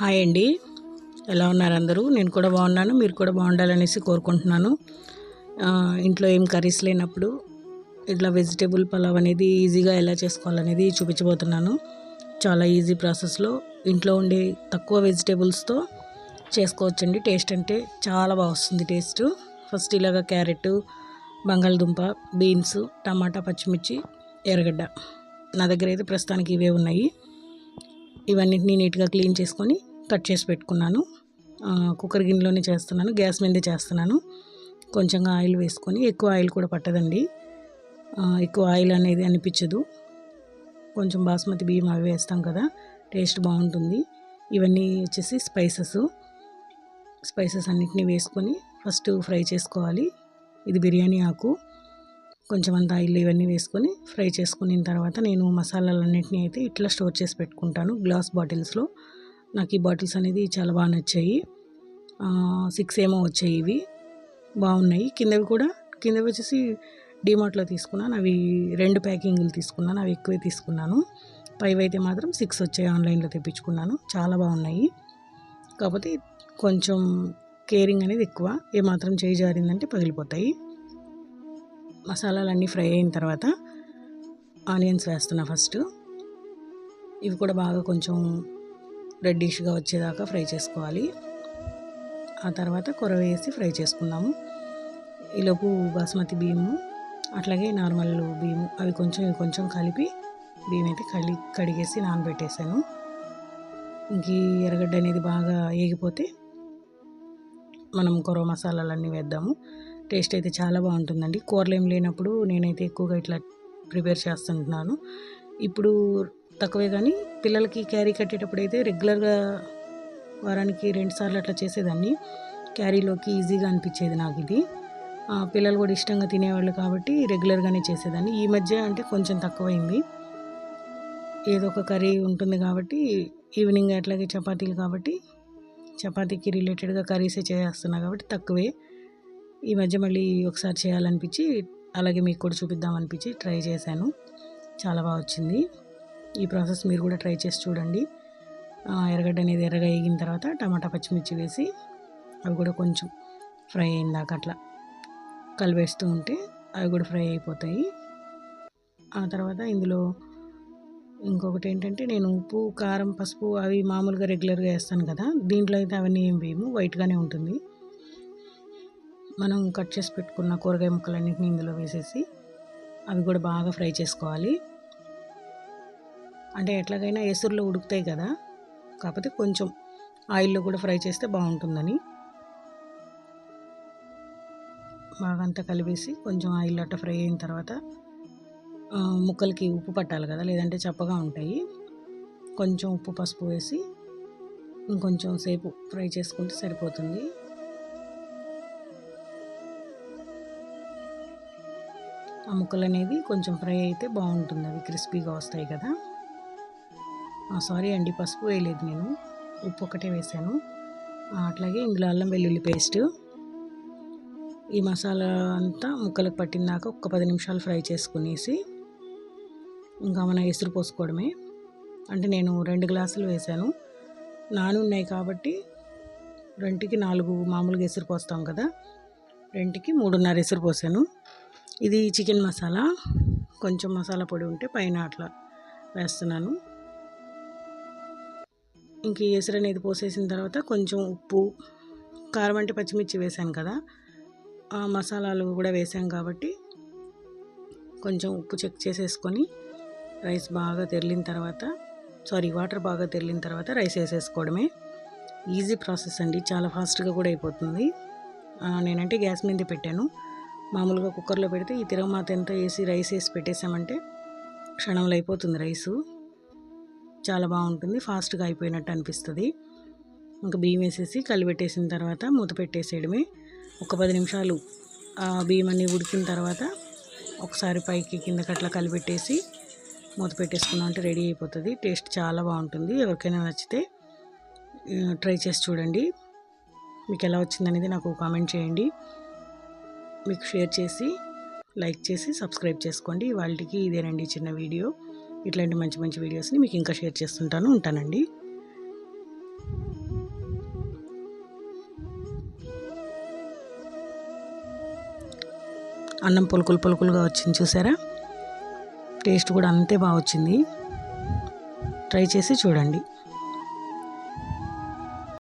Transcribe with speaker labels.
Speaker 1: Hi అండి. ఎలా ఉన్నారు అందరూ? నేను కూడా బాగున్నాను మీరు కూడా బాగుండాలనేసి కోరుకుంటున్నాను. ఇంట్లో ఏం కర్రీస్ లేనప్పుడు ఇట్లా వెజిటేబుల్ పలావ్ అనేది ఈజీగా ఎలా చేసుకోవాలనేది చూపించబోతున్నాను. చాలా ఈజీ ప్రాసెస్లో ఇంట్లో ఉండే తక్కువ వెజిటేబుల్స్తో చేసుకోవచ్చండి. టేస్ట్ అంటే చాలా బాగా వస్తుంది టేస్ట్. ఫస్ట్ ఇలాగ క్యారెట్ బంగాళదుంప బీన్స్ టమాటా పచ్చిమిర్చి ఎర్రగడ్డ. నా దగ్గర అయితే ప్రస్తుతానికి ఇవే ఉన్నాయి. ఇవన్నిటిని నీట్గా క్లీన్ చేసుకొని కట్ చేసి పెట్టుకున్నాను. కుక్కర్ గిన్నెలోనే చేస్తున్నాను. గ్యాస్ మీదే చేస్తున్నాను. కొంచెంగా ఆయిల్ వేసుకొని ఎక్కువ ఆయిల్ కూడా పట్టదండి. ఎక్కువ ఆయిల్ అనేది అనిపించదు. కొంచెం బాస్మతి బియ్యం అవి వేస్తాం కదా టేస్ట్ బాగుంటుంది. ఇవన్నీ వచ్చేసి స్పైసెస్. స్పైసెస్ అన్నిటిని వేసుకొని ఫస్ట్ ఫ్రై చేసుకోవాలి. ఇది బిర్యానీ ఆకు. కొంచెం అంత ఆయిల్ ఇవన్నీ వేసుకొని ఫ్రై చేసుకున్న తర్వాత నేను మసాలాలన్నింటినీ అయితే ఇట్లా స్టోర్ చేసి పెట్టుకుంటాను గ్లాస్ బాటిల్స్లో. నాకు ఈ బాటిల్స్ అనేది చాలా బాగా నచ్చాయి. సిక్స్ ఏమో వచ్చాయి ఇవి. బాగున్నాయి. కిందవి కూడా కిందవి వచ్చేసి డిమార్ట్లో తీసుకున్నాను. అవి రెండు ప్యాకింగ్లు తీసుకున్నాను. అవి ఎక్కువే తీసుకున్నాను. పైవి అయితే మాత్రం సిక్స్ వచ్చాయి ఆన్లైన్లో తెప్పించుకున్నాను. చాలా బాగున్నాయి. కాకపోతే కొంచెం కేరింగ్ అనేది ఎక్కువ. ఏమాత్రం చేయి జారిందంటే పగిలిపోతాయి. మసాలాలన్నీ ఫ్రై అయిన తర్వాత ఆనియన్స్ వేస్తున్నా ఫస్ట్. ఇవి కూడా బాగా కొంచెం రెడ్డిష్గా వచ్చేదాకా ఫ్రై చేసుకోవాలి. ఆ తర్వాత కూర వేసి ఫ్రై చేసుకుందాము. ఈలోపు బాస్మతి బియ్యము అట్లాగే నార్మల్ బియ్యము అవి కొంచెం ఇవి కొంచెం కలిపి బియ్యం అయితే కడి కడిగేసి నానబెట్టేశాను ఇంక ఈ ఎర్రగడ్డ అనేది బాగా ఏగిపోతే మనం కొరవ మసాలాలన్నీ వేద్దాము. టేస్ట్ అయితే చాలా బాగుంటుందండి. కూరలు ఏం లేనప్పుడు నేనైతే ఎక్కువగా ఇట్లా ప్రిపేర్ చేస్తుంటున్నాను. ఇప్పుడు తక్కువే కానీ పిల్లలకి క్యారీ కట్టేటప్పుడు అయితే రెగ్యులర్గా వారానికి రెండు సార్లు అట్లా చేసేదాన్ని. క్యారీలోకి ఈజీగా అనిపించేది నాకు ఇది. పిల్లలు కూడా ఇష్టంగా తినేవాళ్ళు కాబట్టి రెగ్యులర్గానే చేసేదాన్ని. ఈ మధ్య అంటే కొంచెం తక్కువైంది. ఏదో ఒక కర్రీ ఉంటుంది కాబట్టి ఈవినింగ్ అట్లాగే చపాతీలు కాబట్టి చపాతీకి రిలేటెడ్గా కర్రీసే చేస్తున్నా కాబట్టి తక్కువే. ఈ మధ్య మళ్ళీ ఒకసారి చేయాలనిపించి అలాగే మీకు కూడా చూపిద్దామనిపించి ట్రై చేశాను. చాలా బాగా వచ్చింది. ఈ ప్రాసెస్ మీరు కూడా ట్రై చేసి చూడండి. ఎర్రగడ్డ అనేది ఎర్రగా వేగిన తర్వాత టమాటా పచ్చిమిర్చి వేసి అవి కూడా కొంచెం ఫ్రై అయిందాక అట్లా కలిపేస్తూ ఉంటే అవి కూడా ఫ్రై అయిపోతాయి. ఆ తర్వాత ఇందులో ఇంకొకటి ఏంటంటే నేను ఉప్పు కారం పసుపు అవి మామూలుగా రెగ్యులర్గా వేస్తాను కదా దీంట్లో అయితే అవన్నీ ఏం వేయము వైట్గానే ఉంటుంది. మనం కట్ చేసి పెట్టుకున్న కూరగాయ ముక్కలన్నింటినీ ఇందులో వేసేసి అవి కూడా బాగా ఫ్రై చేసుకోవాలి. అంటే ఎట్లాగైనా ఎసురులో ఉడుకుతాయి కదా కాకపోతే కొంచెం ఆయిల్లో కూడా ఫ్రై చేస్తే బాగుంటుందని. బాగా అంతా కలిపేసి కొంచెం ఆయిల్ అట్ట ఫ్రై అయిన తర్వాత ముక్కలకి ఉప్పు పట్టాలి కదా లేదంటే చప్పగా ఉంటాయి. కొంచెం ఉప్పు పసుపు వేసి ఇంకొంచెం సేపు ఫ్రై చేసుకుంటే సరిపోతుంది. ఆ ముక్కలు అనేది కొంచెం ఫ్రై అయితే బాగుంటుంది. అవి క్రిస్పీగా వస్తాయి కదా. సారీ అండి పసుపు వేయలేదు నేను. ఉప్పు ఒకటే వేసాను. అట్లాగే ఇందులో అల్లం వెల్లుల్లి పేస్ట్. ఈ మసాలా అంతా ముక్కలకు పట్టిందాక ఒక పది నిమిషాలు ఫ్రై చేసుకునేసి ఇంకా మన ఎసురు పోసుకోవడమే. అంటే నేను రెండు గ్లాసులు వేసాను. నానున్నాయి కాబట్టి రెండుకి నాలుగు మామూలుగా ఎసురు పోస్తాం కదా. రెండుకి మూడున్నర ఎసురు పోసాను. ఇది చికెన్ మసాలా. కొంచెం మసాలా పొడి ఉంటే పైన అట్లా వేస్తున్నాను. ఇంక ఎసురు అనేది పోసేసిన తర్వాత కొంచెం ఉప్పు కారం అంటే పచ్చిమిర్చి వేసాను కదా. ఆ మసాలాలు కూడా వేసాం కాబట్టి కొంచెం ఉప్పు చెక్ చేసేసుకొని రైస్ బాగా తెరిలిన తర్వాత సారీ వాటర్ బాగా తెరిలిన తర్వాత రైస్ వేసేసుకోవడమే. ఈజీ ప్రాసెస్ అండి. చాలా ఫాస్ట్గా కూడా అయిపోతుంది. నేనంటే గ్యాస్ మీద పెట్టాను. మామూలుగా కుక్కర్లో పెడితే ఈ తిరగమాత ఎంత వేసి రైస్ వేసి పెట్టేసామంటే క్షణంలో అయిపోతుంది రైసు. చాలా బాగుంటుంది ఫాస్ట్గా అయిపోయినట్టు అనిపిస్తుంది. ఇంకా బియ్యం వేసేసి కలిపెట్టేసిన తర్వాత మూత పెట్టేసేయడమే. ఒక పది నిమిషాలు ఆ బియ్యం అన్నీ ఉడికిన తర్వాత ఒకసారి పైకి కిందకి అట్లా కలిపెట్టేసి మూత పెట్టేసుకున్నాం అంటే రెడీ అయిపోతుంది. టేస్ట్ చాలా బాగుంటుంది. ఎవరికైనా నచ్చితే ట్రై చేసి చూడండి. మీకు ఎలా వచ్చిందనేది నాకు కామెంట్ చేయండి. మీకు షేర్ చేసి లైక్ చేసి సబ్స్క్రైబ్ చేసుకోండి. వాళ్ళకి ఇదేనండి చిన్న వీడియో. ఇట్లాంటి మంచి మంచి వీడియోస్ని మీకు ఇంకా షేర్ చేస్తుంటాను ఉంటానండి. అన్నం పులుకులు పులుకులుగా వచ్చింది చూసారా? టేస్ట్ కూడా అంతే బాగా వచ్చింది. ట్రై చేసి చూడండి.